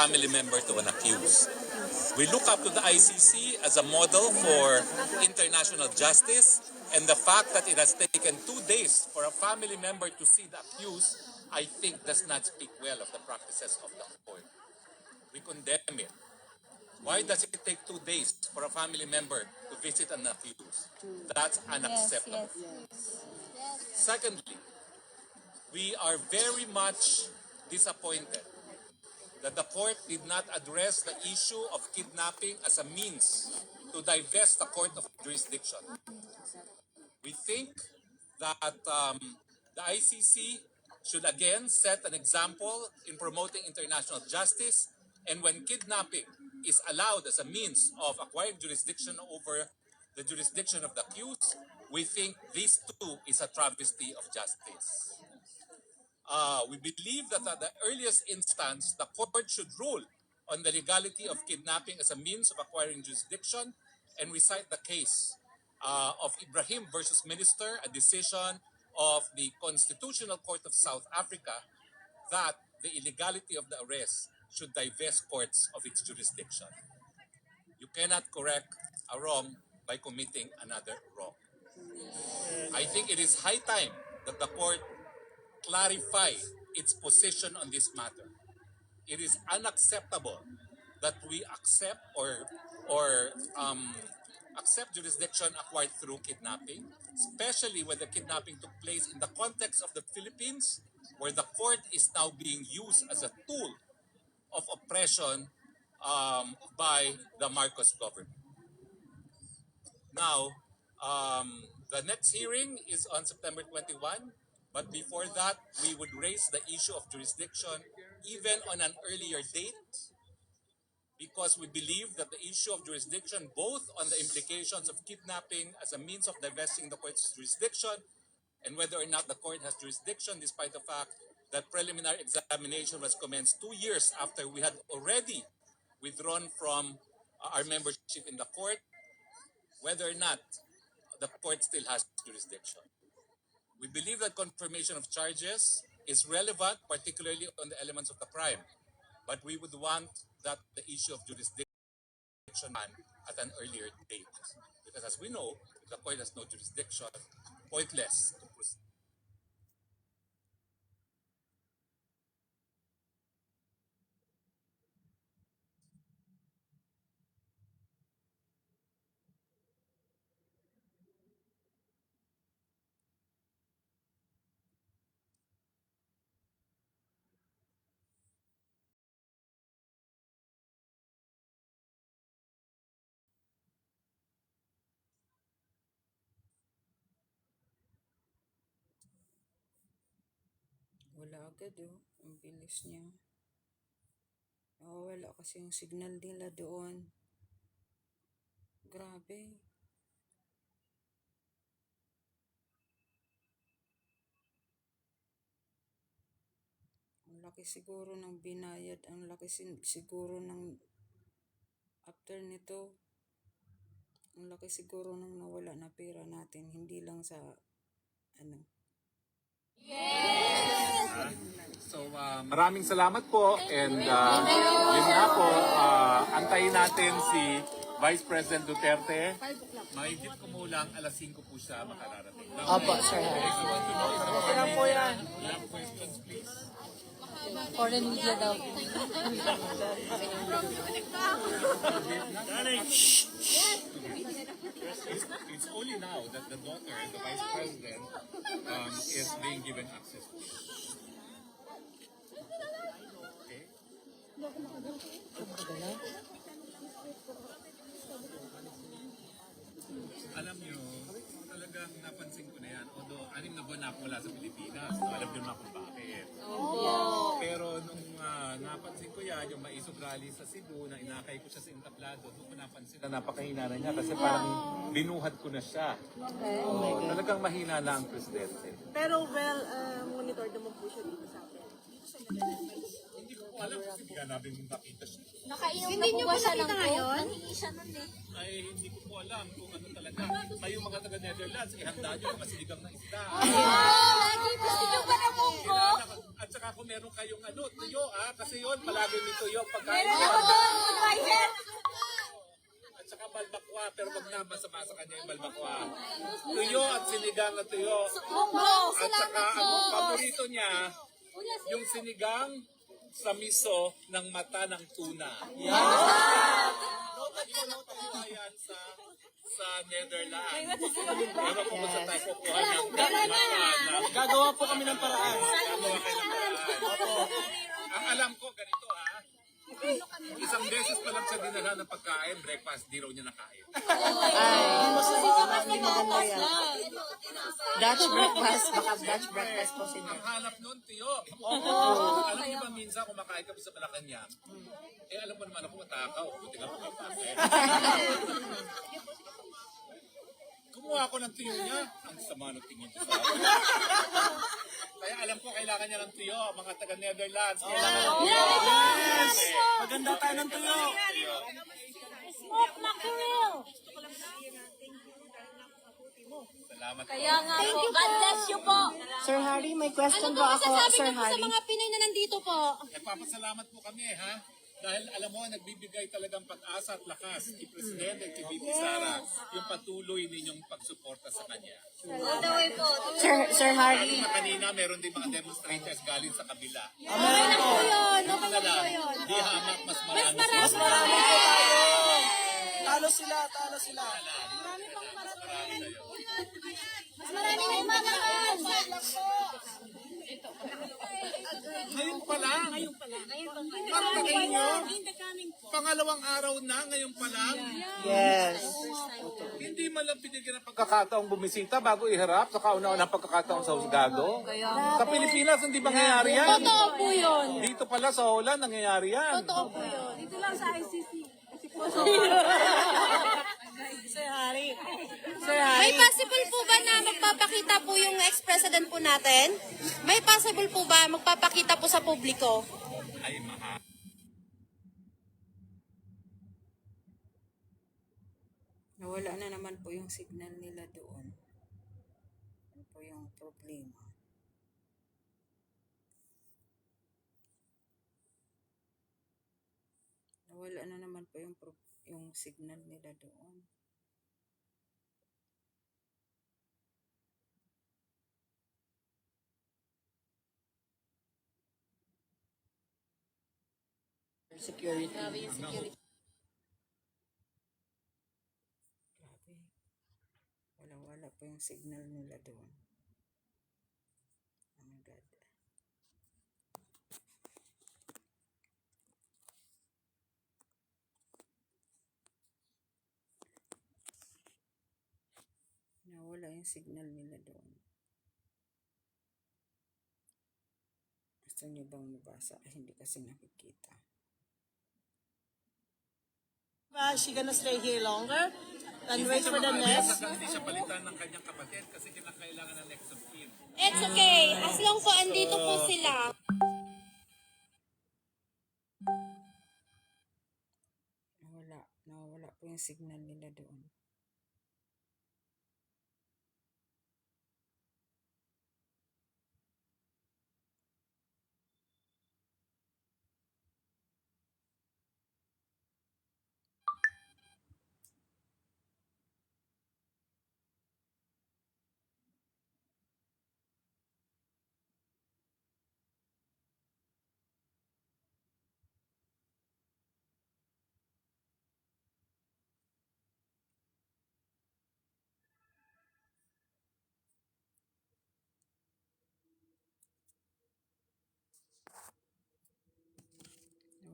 family member to an accused. We look up to the ICC as a model for international justice, and the fact that it has taken two days for a family member to see the accused, I think does not speak well of the practices of the court. We condemn it. Why does it take two days for a family member to visit an accused? That's unacceptable. Secondly, we are very much disappointed that the court did not address the issue of kidnapping as a means to divest the court of jurisdiction. We think that um, the ICC should again set an example in promoting international justice and when kidnapping is allowed as a means of acquiring jurisdiction over the jurisdiction of the accused, we think this too is a travesty of justice. Uh, we believe that at the earliest instance, the court should rule on the legality of kidnapping as a means of acquiring jurisdiction and recite the case uh, of Ibrahim versus Minister, a decision of the Constitutional Court of South Africa that the illegality of the arrest should divest courts of its jurisdiction. You cannot correct a wrong by committing another wrong. I think it is high time that the court clarify its position on this matter. It is unacceptable that we accept or or um, accept jurisdiction acquired through kidnapping, especially when the kidnapping took place in the context of the Philippines, where the court is now being used as a tool of oppression um, by the Marcos government. Now, um, the next hearing is on September 21, but before that, we would raise the issue of jurisdiction even on an earlier date because we believe that the issue of jurisdiction, both on the implications of kidnapping as a means of divesting the court's jurisdiction and whether or not the court has jurisdiction, despite the fact that preliminary examination was commenced two years after we had already withdrawn from uh, our membership in the court, whether or not the court still has jurisdiction. We believe that confirmation of charges is relevant, particularly on the elements of the crime, but we would want that the issue of jurisdiction at an earlier date. Because as we know, the court has no jurisdiction, pointless to Wala agad oh. Ang bilis niya. Nawawala kasi yung signal nila doon. Grabe. Ang laki siguro ng binayad. Ang laki siguro ng after nito. Ang laki siguro ng nawala na pera natin. Hindi lang sa ano. So, uh, maraming salamat po and uh, yun nga po, uh, antayin natin si Vice President Duterte. Mahigit kumulang alas 5 po siya makararating. Opo, sir. The foreign media have questions, please. Foreign media daw. It's, only now that the daughter, the Vice President, um, is being given access to. Okay? Alam nyo, anim na buwan na ako wala sa Pilipinas. So, alam nyo na kung bakit. Pero nung ah, napansin ko yan, yung maisog rally sa Cebu, na inakay ko siya sa Intablado, doon ko napansin na napakahina na niya kasi parang binuhat ko na siya. Oo, talagang mahina na ang presidente. Pero well, uh, monitor naman po siya dito sa atin. Hindi ko po alam ko hindi nga namin nakita siya. Nakainom na po ba siya ng coke? Nangingi siya nun eh. Ay, hindi ko po alam kung ano talaga. Kayo mga taga-Netherlands, ihanda nyo ang masiligang na isda. Lagi gusto niyo ba ng munggo? At saka kung meron kayong ano, tuyo ah, kasi yun, palagi may tuyo pagkain. Meron ako doon, good my head. At saka balbakwa, pero wag na masama sa kanya yung balbakwa. Tuyo at sinigang na tuyo. Munggo, At saka ang paborito niya, yung sinigang sa miso ng mata ng tuna. Yan. Noted ko, noted ko yan sa sa Netherlands. Ewan ko kung saan tayo kukuha ng Gagawa po kami ng paraan. Gagawa kayo ng paraan. Ang alam ko, ganito ha. Isang beses pa lang siya dinala ng pagkain, breakfast, di raw niya nakain. Dutch breakfast, baka Dutch breakfast po sila. Ang hanap nun, tiyo. Alam niyo ba minsan kumakain kami sa Malacanang, eh alam mo naman ako matakaw, buti nga makapakain. Kumuha ako ng tiyo niya, ang sama ng tingin sa akin. Kaya alam ko, kailangan niya ng tiyo, mga taga-Netherlands. Kailangan ng tiyo. Yes! Maganda tayo ng. Tiyo. Smoke mackerel. Salamat po. Kaya nga po, God bless you po. Sir Harry, may question po ako, Sir Harry. Pinoy na nandito po? Nagpapasalamat po kami, ha? Dahil alam mo, nagbibigay talagang pag-asa at lakas kay Presidente, kay VP Sara, yung patuloy ninyong pagsuporta sa kanya. Way po. Sir, Sir Harry, na kanina, meron din mga demonstrators galing sa kabila. Okay na po yun. Na lang, di hamak, mas marami. Mas marami. Talo sila, talo sila. Marami kayo. Mas marami na yung mga Ngayon pa lang. Kapatid nyo, pangalawang araw na, ngayon pa lang. yes. Hindi lang binigyan ng pagkakataong bumisita bago iharap sa kauna-unang pagkakataon sa Husgado. Sa Pilipinas, hindi mangyayari yan. Totoo po yun. Dito pala sa Holland, nangyayari yan. Totoo po yun. Dito lang sa ICC. Sir Harry. Sir May possible po ba na magpapakita po yung ex-president po natin? May possible po ba magpapakita po sa publiko? Ay, maha. Nawala na naman po yung signal nila doon. Ano po yung problema? Nawala na naman po yung pro- yung signal nila doon. Security. Grabe. Wala-wala po yung signal nila doon. Oh my God. Nawala yung signal nila doon. Gusto niyo bang mabasa? Ay, hindi kasi nakikita. Ba, she gonna stay here longer? And wait for the next? Hindi siya palitan ng kanyang kapatid kasi kinakailangan ng next of kin. It's okay. As long po andito po sila. Nawala. Nawala po yung signal nila doon.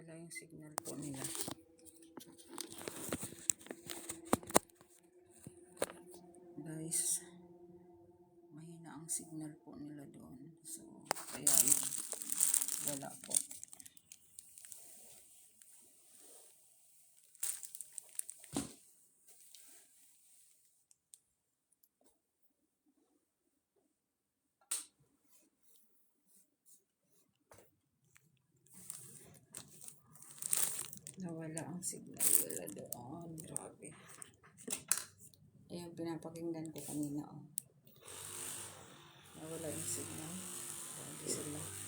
Nawala yung signal po nila. Guys, mahina ang signal po nila doon. So, kaya yun, wala po. Ang signal wala doon. Grabe. Ayan, pinapakinggan ko kanina, oh. Nawala yung signal. Grabe sila.